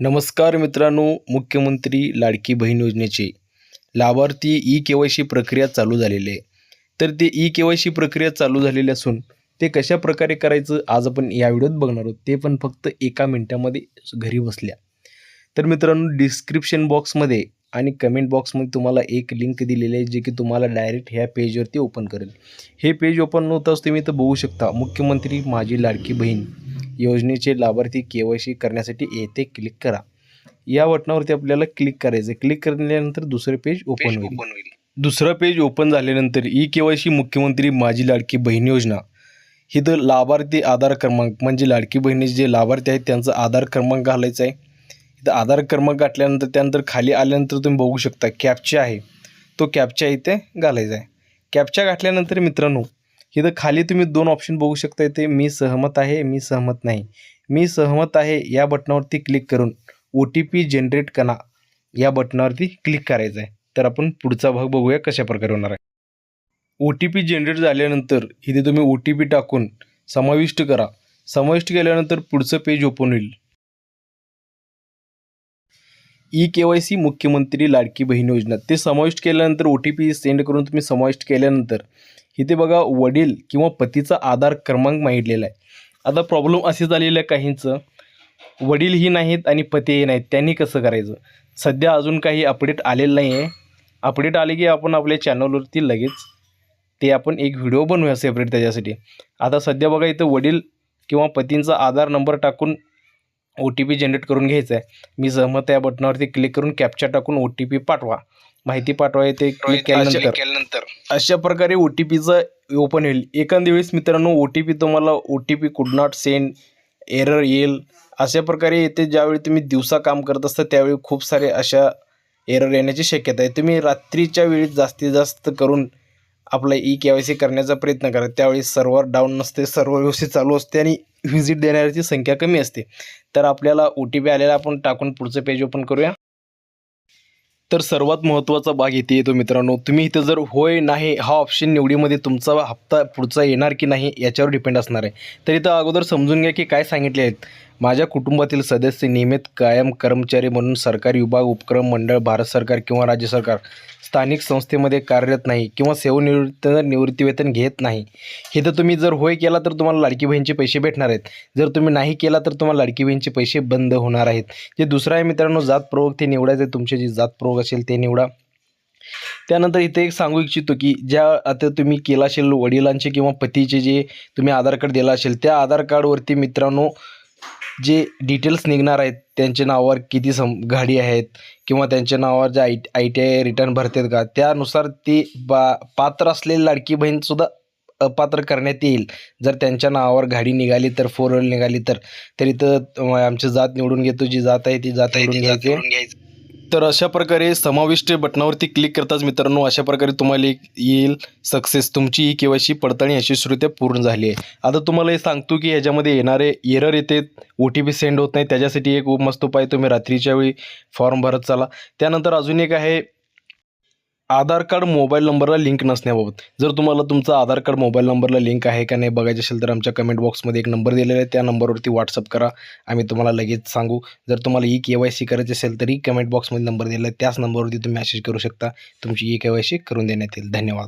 नमस्कार मित्रांनो मुख्यमंत्री लाडकी बहीण योजनेचे लाभार्थी ई के वाय सी प्रक्रिया चालू झालेली आहे. तर ते ई के वाय सी प्रक्रिया चालू झालेली असून ते कशा प्रकारे करायचं आज आपण या व्हिडिओत बघणार आहोत. ते पण फक्त एका मिनटामध्ये घरी बसल्या. तर मित्रांनो डिस्क्रिप्शन बॉक्समध्ये आणि कमेंट बॉक्समध्ये तुम्हाला एक लिंक दिलेली आहे जे की तुम्हाला डायरेक्ट ह्या पेजवरती ओपन करेल. हे पेज ओपन होताच तुम्ही इथं बघू शकता. मुख्यमंत्री माझी लाडकी बहीण योजनेचे लाभार्थी के वाय सी करण्यासाठी येथे क्लिक करा. या बटनावरती आपल्याला क्लिक करायचं क्लिक केल्यानंतर दुसरं पेज ओपन होईल. दुसरं पेज ओपन झाल्यानंतर ई के वाय सी मुख्यमंत्री माझी लाडकी बहीण योजना. इथं लाभार्थी आधार क्रमांक म्हणजे लाडकी बहिणीचे जे लाभार्थी आहेत त्यांचा आधार क्रमांक घालायचा आहे. इथं आधार क्रमांक घातल्यानंतर त्यानंतर खाली आल्यानंतर तुम्ही बघू शकता कॅपचा आहे. तो कॅपचा इथे घालायचा आहे. कॅपचा घातल्यानंतर मित्रांनो इथं खाली तुम्ही दोन ऑप्शन बघू शकता इथे मी सहमत आहे मी सहमत नाही. मी सहमत आहे या बटनावरती क्लिक करून ओ टी पी जनरेट करा. या बटनावरती क्लिक करायचं आहे तर आपण पुढचा भाग बघूया कशा प्रकारे होणार आहे. ओ टी पी जनरेट झाल्यानंतर इथे तुम्ही ओ टी पी टाकून समाविष्ट करा. समाविष्ट केल्यानंतर पुढचं पेज ओपन होईल. ई के वाय सी मुख्यमंत्री लाडकी बहीण योजना. ते समाविष्ट केल्यानंतर ओ टी पी सेंड करून तुम्ही समाविष्ट केल्यानंतर इथे बघा वडील किंवा पतीचा आधार क्रमांक मागितलेला आहे. आता प्रॉब्लेम असे झालेलं आहे काहींचं. वडीलही नाहीत आणि पतीही नाहीत. त्यांनी कसं करायचं? सध्या अजून काही अपडेट आलेलं नाही आहे अपडेट आले की आपण आपल्या चॅनलवरती लगेच ते आपण एक व्हिडिओ बनवूया सेपरेट त्याच्यासाठी. आता सध्या बघा इथं वडील किंवा पतींचा आधार नंबर टाकून ओ टी पी जनरेट करून घ्यायचा आहे मी सहमत या बटनावरती क्लिक करून कॅप्चा टाकून ओ टी पी पाठवा. माहिती पाठवा ते क्लिक केल्यानंतर. केल्यानंतर. अशा प्रकारे ओ टी पीचं ओपन होईल. एखाद्या वेळेस मित्रांनो ओ टी पी तुम्हाला O T P could not send error येईल. अशा प्रकारे येते ज्यावेळी तुम्ही दिवसा काम करत असता त्यावेळी खूप सारे अशा एरर येण्याची शक्यता आहे. तुम्ही रात्रीच्या वेळी जास्तीत जास्त करून आपला ई के वाय सी करण्याचा प्रयत्न करा. त्यावेळी सर्व्हर डाऊन नसते सर्व व्यवस्थित चालू असते आणि व्हिजिट देणाऱ्याची संख्या कमी असते. तर आपल्याला ओ टी पी आलेला आपण टाकून पुढचं पेज ओपन करूया. तर सर्वात महत्त्वाचा भाग इथे येतो मित्रांनो. तुम्ही इथं जर होय नाही हा ऑप्शन निवडीमध्ये तुमचा हप्ता पुढचा येणार की नाही याच्यावर डिपेंड असणार आहे. तर इथं अगोदर समजून घ्या की काय सांगितले आहेत. माझ्या कुटुंबातील सदस्य नियमित कायम कर्मचारी म्हणून सरकारी विभाग उपक्रम मंडळ भारत सरकार किंवा राज्य सरकार. स्थानिक संस्थेमध्ये कार्यरत नाही किंवा सेवानिवृत्त निवृत्तीवेतन घेत नाही. हे तर तुम्ही जर होय केला तर तुम्हाला लाडकी बहीणचे पैसे भेटणार आहेत. जर तुम्ही नाही केला तर तुम्हाला लाडकी बहीणचे पैसे बंद होणार आहेत. जे दुसरं आहे मित्रांनो जात प्रयोग ते निवडायचे तुमचे जे जात प्रयोग असेल ते निवडा. त्यानंतर इथे एक सांगू इच्छितो की ज्या आता तुम्ही केला असेल वडिलांचे किंवा पतीचे जे तुम्ही आधार कार्ड दिला असेल त्या आधार कार्डवरती मित्रांनो जे डिटेल्स निघणार आहेत त्यांच्या नावावर किती सम गाडी आहेत किंवा त्यांच्या नावावर जे I I T I return भरतात का त्यानुसार ते बा पात्र असलेली लाडकी बहीणसुद्धा अपात्र करण्यात येईल. जर त्यांच्या नावावर गाडी निघाली तर फोर व्हीलर निघाली तर तर इथं अं, आमची जात निवडून घेतो जी जात आहे ती जात निवडून घ्यायचं. तर अशा प्रकारे समाविष्ट बटनावरती क्लिक करताच मित्रांनो अशा प्रकारे तुम्हाला एक येईल सक्सेस तुमची ही के वाय सी पडताळणी यशस्वीरित्या पूर्ण झाली आहे. आता तुम्हाला हे सांगतो की याच्यामध्ये येणारे एरर येते ओ टी पी सेंड होत नाही. त्याच्यासाठी एक मस्त उपाय तुम्ही रात्रीच्या वेळी फॉर्म भरत चाला. त्यानंतर अजून एक आहे आधार कार्ड मोबाईल नंबरला लिंक नसण्याबाबत. जर तुम्हाला तुमचा आधार कार्ड मोबाईल नंबरला लिंक आहे का नाही बघायचं असेल तर आमच्या कमेंट बॉक्समध्ये एक नंबर दिलेला आहे. त्या नंबरवरती व्हॉट्सअप करा. आम्ही तुम्हाला लगेच सांगू. जर तुम्हाला ई के वाय सी करायची असेल तरी कमेंट बॉक्समध्ये नंबर दिला आहे. त्याच नंबरवरती तुम्ही मेसेज करू शकता. तुमची ई के वाय सी करून देण्यात येईल. धन्यवाद.